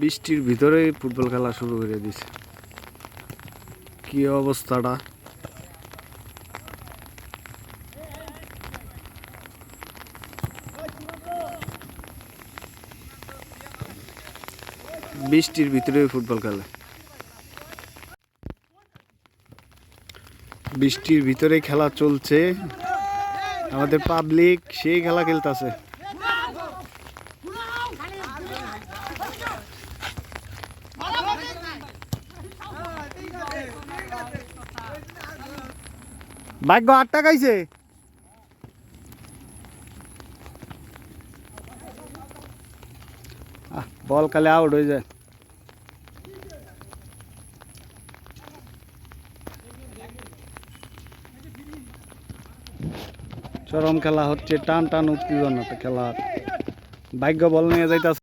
বৃষ্টির ভিতরে ফুটবল খেলা শুরু করে দিছে। কি অবস্থাটা? বৃষ্টির ভিতরে ফুটবল খেলে। বৃষ্টির ভিতরে খেলা চলছে। আমাদের পাবলিক সেই খেলা খেলতেছে। ভাগ্য আট টাকাইছে বল কালে আউট হয়ে যায়। চরম খেলা হচ্ছে, টান টান উত্তেজনা খেলা ভাগ্য বল নিয়ে যাইতাছে।